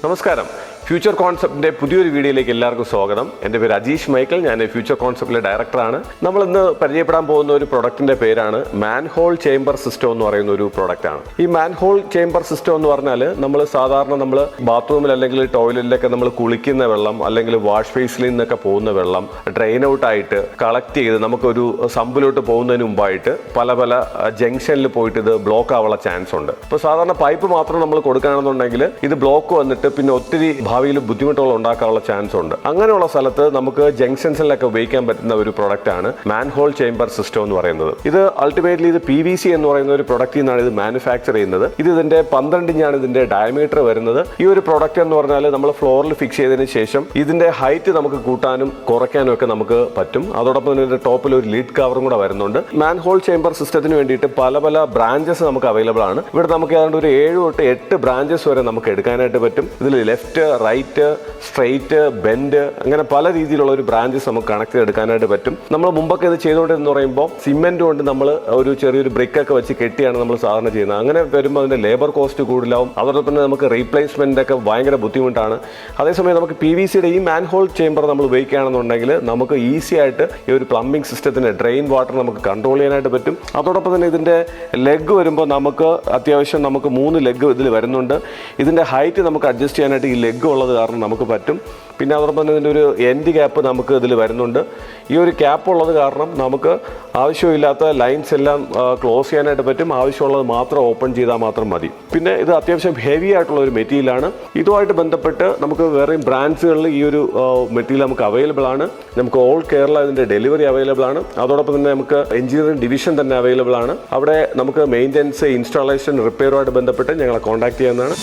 നമസ്കാരം ഫ്യൂച്ചർ കോൺസെപ്റ്റിന്റെ പുതിയൊരു വീഡിയോയിലേക്ക് എല്ലാവർക്കും സ്വാഗതം. എന്റെ പേര് അജീഷ് മൈക്കൽ ഞാൻ ഫ്യൂച്ചർ കോൺസെപ്റ്റിലെ ഡയറക്ടറാണ് നമ്മൾ ഇന്ന് പരിചയപ്പെടാൻ പോകുന്ന ഒരു പ്രൊഡക്റ്റിന്റെ പേരാണ് മാൻഹോൾ ചേംബർ സിസ്റ്റം എന്ന് പറയുന്ന ഒരു പ്രൊഡക്റ്റ് ആണ്. ഈ മാൻഹോൾ ചേംബർ സിസ്റ്റം എന്ന് പറഞ്ഞാൽ നമ്മൾ സാധാരണ നമ്മൾ ബാത്റൂമിൽ അല്ലെങ്കിൽ ടോയ്ലറ്റിലൊക്കെ നമ്മൾ കുളിക്കുന്ന വെള്ളം അല്ലെങ്കിൽ വാഷ് ബേസിൽ നിന്നൊക്കെ പോകുന്ന വെള്ളം ഡ്രെയിൻ ഔട്ട് ആയിട്ട് കളക്ട് ചെയ്ത് നമുക്കൊരു സമ്പിലോട്ട് പോകുന്നതിന് മുമ്പായിട്ട് പല പല ജംഗ്ഷനിൽ പോയിട്ട് ഇത് ബ്ലോക്ക് ആവാനുള്ള ചാൻസ് ഉണ്ട്. ഇപ്പോൾ സാധാരണ പൈപ്പ് മാത്രം നമ്മൾ കൊടുക്കുകയാണെന്നുണ്ടെങ്കിൽ ഇത് ബ്ലോക്ക് വന്നിട്ട് പിന്നെ ഒത്തിരി ഭാവിയിൽ ബുദ്ധിമുട്ടുകൾ ഉണ്ടാക്കാനുള്ള ചാൻസ് ഉണ്ട്. അങ്ങനെയുള്ള സ്ഥലത്ത് നമുക്ക് ജംഗ്ഷൻസിലൊക്കെ ഉപയോഗിക്കാൻ പറ്റുന്ന ഒരു പ്രൊഡക്റ്റ് ആണ് മാൻഹോൾ ചേംബർ സിസ്റ്റം എന്ന് പറയുന്നത്. ഇത് അൾട്ടിമേറ്റ്ലി ഇത് പി വി സി എന്ന് പറയുന്ന ഒരു പ്രൊഡക്റ്റിൽ നിന്നാണ് ഇത് മാനുഫാക്ചർ ചെയ്യുന്നത്. ഇത് ഇതിന്റെ പന്ത്രണ്ട് ഇഞ്ചാണ് ഇതിന്റെ ഡയമീറ്റർ വരുന്നത്. ഈ ഒരു പ്രൊഡക്റ്റ് എന്ന് പറഞ്ഞാൽ നമ്മൾ ഫ്ലോറിൽ ഫിക്സ് ചെയ്തതിന് ശേഷം ഇതിന്റെ ഹൈറ്റ് നമുക്ക് കൂട്ടാനും കുറയ്ക്കാനും ഒക്കെ നമുക്ക് പറ്റും. അതോടൊപ്പം തന്നെ ഇതിന്റെ ടോപ്പിൽ ഒരു ലീഡ് കവറും കൂടെ വരുന്നുണ്ട്. മാൻ ഹോൾ ചേംബർ സിസ്റ്റത്തിന് വേണ്ടിയിട്ട് പല പല ബ്രാഞ്ചസ് നമുക്ക് അവൈലബിൾ ആണ്. ഇവിടെ നമുക്ക് ഏതാണ്ട് ഒരു ഏഴ് തൊട്ട് എട്ട് ബ്രാഞ്ചസ് വരെ നമുക്ക് എടുക്കാനായിട്ട് പറ്റും. ഇതിൽ ലെഫ്റ്റ് റൈറ്റ് സ്ട്രെയിറ്റ് ബെൻഡ് അങ്ങനെ പല രീതിയിലുള്ള ഒരു ബ്രാഞ്ചസ് നമുക്ക് കണക്ട് ചെയ്തെടുക്കാനായിട്ട് പറ്റും. നമ്മൾ മുമ്പൊക്കെ ഇത് ചെയ്തുകൊണ്ടിരുന്ന പറയുമ്പോൾ സിമെന്റ് കൊണ്ട് നമ്മൾ ഒരു ചെറിയൊരു ബ്രിക്ക് ഒക്കെ വെച്ച് കെട്ടിയാണ് നമ്മൾ സാധാരണ ചെയ്യുന്നത്. അങ്ങനെ വരുമ്പോൾ അതിന്റെ ലേബർ കോസ്റ്റ് കൂടുതലാവും. അതോടൊപ്പം തന്നെ നമുക്ക് റീപ്ലേസ്മെന്റ് ഒക്കെ ഭയങ്കര ബുദ്ധിമുട്ടാണ്. അതേസമയം നമുക്ക് പി വി സിയുടെ ഈ മാൻഹോൾ ചേംബർ നമ്മൾ ഉപയോഗിക്കുകയാണെന്നുണ്ടെങ്കിൽ നമുക്ക് ഈസി ആയിട്ട് ഈ ഒരു പ്ലംബിംഗ് സിസ്റ്റത്തിന് ഡ്രെയിൻ വാട്ടർ നമുക്ക് കൺട്രോൾ ചെയ്യാനായിട്ട് പറ്റും. അതോടൊപ്പം തന്നെ ഇതിന്റെ ലെഗ് വരുമ്പോൾ നമുക്ക് അത്യാവശ്യം നമുക്ക് മൂന്ന് ലെഗ് ഇതിൽ വരുന്നുണ്ട്. ഇതിന്റെ ഹൈറ്റ് നമുക്ക് അഡ്ജസ്റ്റ് ചെയ്യാനായിട്ട് ഈ ലെഗ് ഉള്ളത് കാരണം നമുക്ക് പറ്റും. പിന്നെ അതോടൊപ്പം തന്നെ ഇതിന്റെ ഒരു എൻഡ് ക്യാപ്പ് നമുക്ക് ഇതിൽ വരുന്നുണ്ട്. ഈ ഒരു ക്യാപ്പ് ഉള്ളത് കാരണം നമുക്ക് ആവശ്യമില്ലാത്ത ലൈൻസ് എല്ലാം ക്ലോസ് ചെയ്യാനായിട്ട് പറ്റും. ആവശ്യമുള്ളത് മാത്രം ഓപ്പൺ ചെയ്താൽ മാത്രം മതി. പിന്നെ ഇത് അത്യാവശ്യം ഹെവി ആയിട്ടുള്ള ഒരു മെറ്റീരിയലാണ് ഇതുമായിട്ട് ബന്ധപ്പെട്ട് നമുക്ക് വേറെയും ബ്രാൻഡ്സുകളിൽ ഈ ഒരു മെറ്റീരിയൽ നമുക്ക് അവൈലബിൾ ആണ്. നമുക്ക് ഓൾ കേരള ഇതിന്റെ ഡെലിവറി അവൈലബിൾ ആണ്. അതോടൊപ്പം തന്നെ നമുക്ക് എഞ്ചിനീയറിംഗ് ഡിവിഷൻ തന്നെ അവൈലബിൾ ആണ്. അവിടെ നമുക്ക് മെയിന്റെനൻസ് ഇൻസ്റ്റാളേഷൻ റിപ്പയറുമായിട്ട് ബന്ധപ്പെട്ട് ഞങ്ങളെ കോൺടാക്ട് ചെയ്യാവുന്നതാണ്.